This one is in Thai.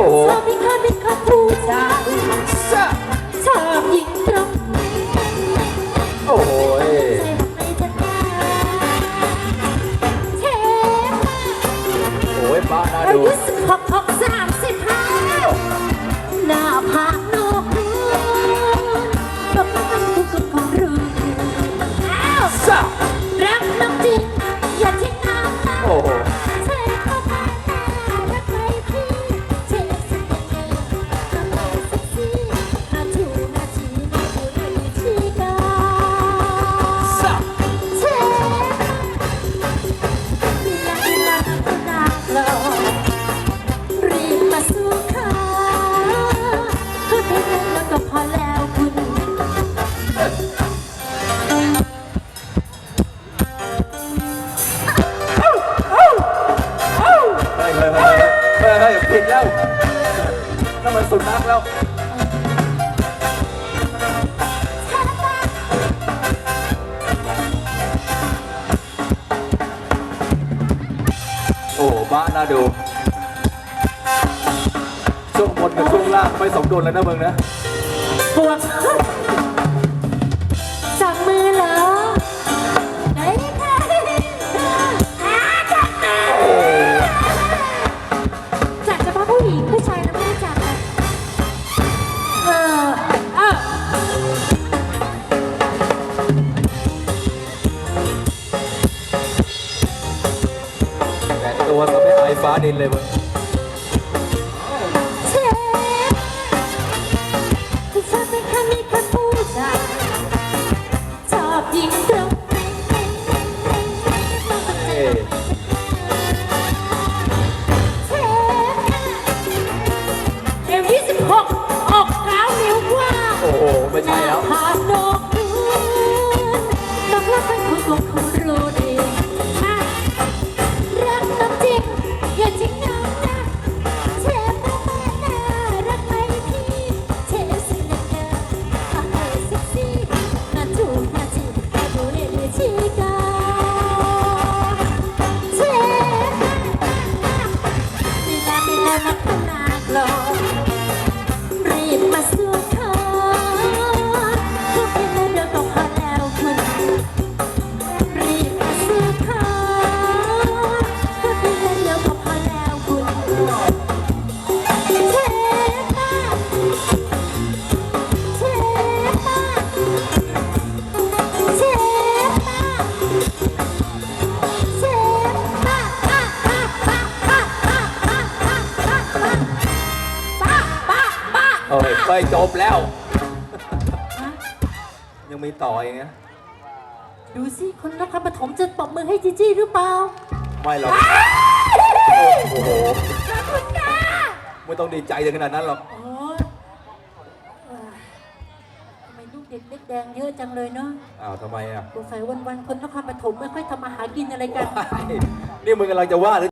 โอ้ สุนัขแล้วโอ้บ้าน่าดูช่วงบนกับช่วงล่างไม่สมดุลแล้วนะมึงนะปวด ฟ้าดินเลยมึงเเอ้ยไปจบแล้ว ยังมีต่ออีกนะดูสิคนนครปฐมจะปรบมือให้จีจี้หรือเปล่าไม่หรอก โอ้โหขอบคุณค่ะไม่ต้องดีใจถึงขนาดนั้นหรอก โอ้ยเอ่อทำไมลูกเด็กเล็กแดงเยอะจังเลยเนาะอ้าวทำไมอะ สงสัยวันๆคนนครปฐมไม่ค่อยทำมาหากินอะไรกัน นี่มึงกำลังจะว่าหรือ